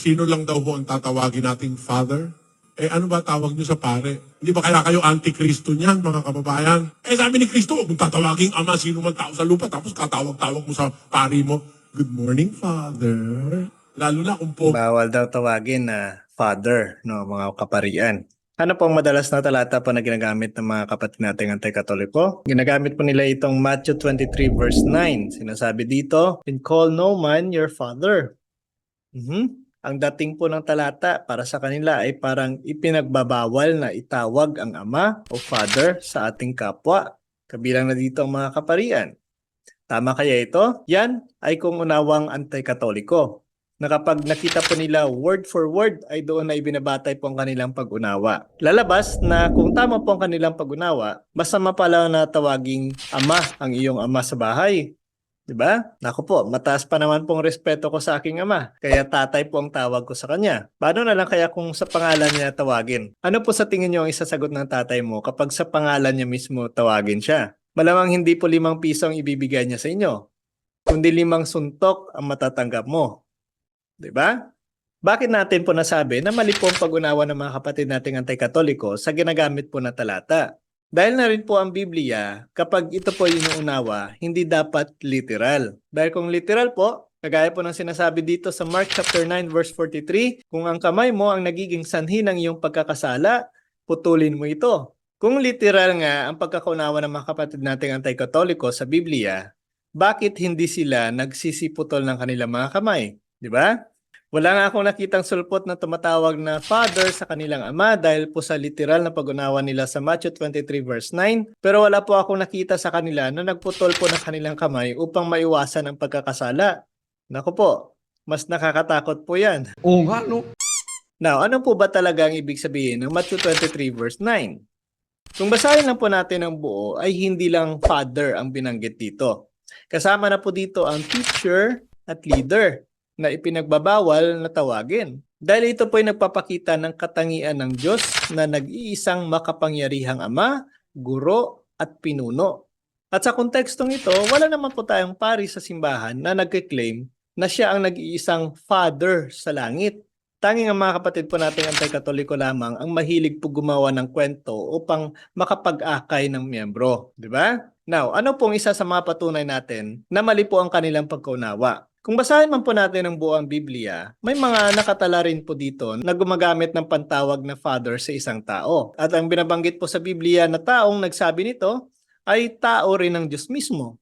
sino lang daw ho ang tatawagin nating Father? Eh ano ba tawag niyo sa pare? Hindi ba kaya kayo antikristo niyan, mga kababayan? Eh sabi ni Kristo, huwag mong tatawaging ama, sino man tao sa lupa, tapos katawag-tawag mo sa pari mo, Good morning, Father. Lalo na kung po Bawal daw tawagin na father, no, mga kaparian. Ano pong madalas na talata po na ginagamit ng mga kapatid nating anti-katoliko? Ginagamit po nila itong Matthew 23 verse 9. Sinasabi dito, And call no man your father. Mhm. Ang dating po ng talata para sa kanila ay parang ipinagbabawal na itawag ang ama o father sa ating kapwa. Kabilang na dito ang mga kaparian. Tama kaya ito? Yan ay kung unawang anti-katoliko na kapag nakita po nila word for word ay doon na ibinabatay po ang kanilang pag-unawa. Lalabas na kung tama po ang kanilang pag-unawa, masama pala na tawaging ama ang iyong ama sa bahay. 'Di ba? Nako po, mataas pa naman pong respeto ko sa aking ama. Kaya tatay po ang tawag ko sa kanya. Paano na lang kaya kung sa pangalan niya tawagin? Ano po sa tingin niyo ang isasagot ng tatay mo kapag sa pangalan niya mismo tawagin siya? Malamang hindi po limang piso ang ibibigay niya sa inyo, kundi limang suntok ang matatanggap mo. 'Di ba? Bakit natin po nasabi na mali po ang pag-unawa ng mga kapatid nating anti-katoliko sa ginagamit po na talata? Dahil na rin po ang Biblia, kapag ito po inuunawa, hindi dapat literal. Dahil kung literal po, kagaya po ng sinasabi dito sa Mark chapter 9 verse 43, kung ang kamay mo ang nagiging sanhi ng iyong pagkakasala, putulin mo ito. Kung literal nga ang pagkakaunawa ng mga kapatid nating anti-katoliko sa Biblia, bakit hindi sila nagsisiputol ng kanilang mga kamay? Di ba? Wala nga akong nakitang sulpot na tumatawag na father sa kanilang ama dahil po sa literal na pag-unawa nila sa Matthew 23 verse 9. Pero wala po akong nakita sa kanila na nagputol po ng kanilang kamay upang maiwasan ang pagkakasala. Naku po, mas nakakatakot po yan. Oo nga, no? Now, ano po ba talaga ang ibig sabihin ng Matthew 23 verse 9? Kung basahin lang po natin ang buo, ay hindi lang father ang binanggit dito. Kasama na po dito ang teacher at leader na ipinagbabawal na tawagin. Dahil ito po ay nagpapakita ng katangian ng Diyos na nag-iisang makapangyarihang ama, guro at pinuno. At sa kontekstong ito, wala naman po tayong pari sa simbahan na nagkiklaim na siya ang nag-iisang father sa langit. Tanging ang mga kapatid po nating anti-katoliko lamang ang mahilig po gumawa ng kwento upang makapag-akay ng miyembro. Di ba? Now, ano pong isa sa mga patunay natin na mali po ang kanilang pagkaunawa? Kung basahin man po natin ang buong Biblia, may mga nakatala rin po dito na gumagamit ng pantawag na father sa isang tao. At ang binabanggit po sa Biblia na taong nagsabi nito ay tao rin ng Diyos mismo.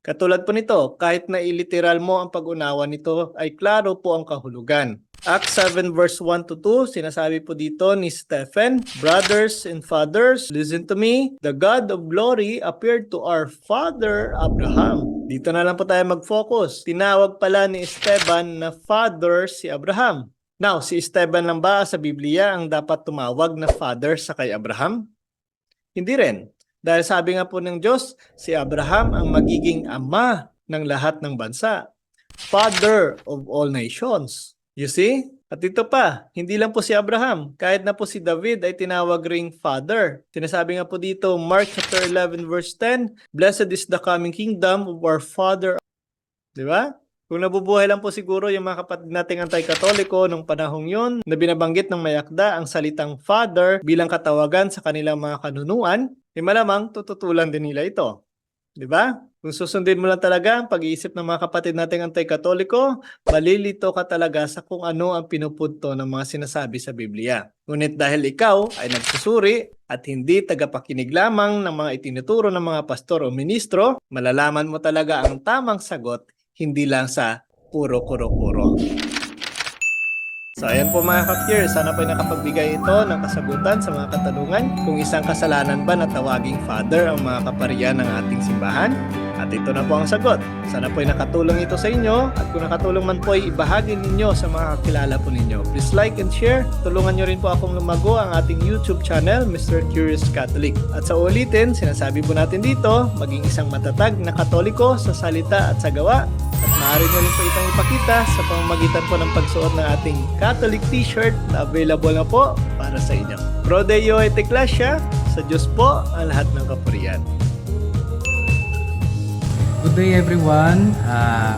Katulad po nito, kahit na iliteral mo ang pag-unawa nito, ay klaro po ang kahulugan. Acts 7 verse 1 to 2, sinasabi po dito ni Stephen, Brothers and fathers, listen to me. The God of glory appeared to our father Abraham. Dito na lang po tayo mag-focus. Tinawag pala ni Esteban na father si Abraham. Now, si Esteban lang ba sa Biblia ang dapat tumawag na father sa kay Abraham? Hindi rin. Dahil sabi nga po ng Diyos, si Abraham ang magiging ama ng lahat ng bansa. Father of all nations. You see? At ito pa, hindi lang po si Abraham, kahit na po si David ay tinawag ring father. Sinasabi nga po dito, Mark chapter 11 verse 10, Blessed is the coming kingdom of our father. Di ba? Kung nabubuhay lang po siguro yung mga kapatid nating anti-katoliko nung panahong yon na binabanggit ng mayakda ang salitang father bilang katawagan sa kanilang mga kanunuan, eh malamang tututulan din nila ito. Di ba? Kung susundin mo lang talaga ang pag-iisip ng mga kapatid nating anti-katoliko, malilito ka talaga sa kung ano ang pinupunto ng mga sinasabi sa Biblia. Ngunit dahil ikaw ay nagsusuri at hindi tagapakinig lamang ng mga itinuturo ng mga pastor o ministro, malalaman mo talaga ang tamang sagot, hindi lang sa puro kuro-kuro. So ayan po mga kakir, sana po ay nakapagbigay ito ng kasagutan sa mga katanungan kung isang kasalanan ba na tawaging father ang mga kaparian ng ating simbahan. At ito na po ang sagot. Sana po ay nakatulong ito sa inyo at kung nakatulong man po ay ibahagi ninyo sa mga kakilala po ninyo. Please like and share. Tulungan nyo rin po akong lumago ang ating YouTube channel, Mr. Curious Catholic. At sa ulitin, sinasabi po natin dito, maging isang matatag na katoliko sa salita at sa gawa at maaari nyo rin po itong ipakita sa pamamagitan po ng pagsuot ng ating Catholic t-shirt na available na po para sa inyo. Pro Deo et Ecclesia, sa Diyos po ang lahat ng kapurian. Good everyone. Uh,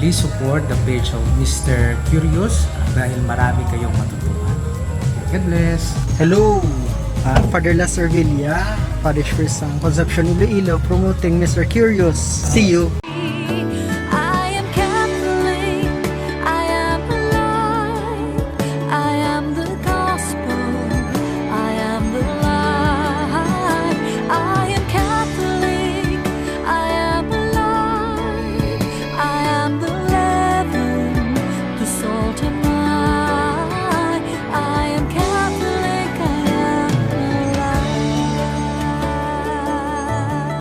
please support the page of Mr. Curious uh, dahil marami kayong matutunan. God bless! Hello, uh, Father Lester Villa, Parish Priest ng Concepcion Iloilo, promoting Mr. Curious. See you!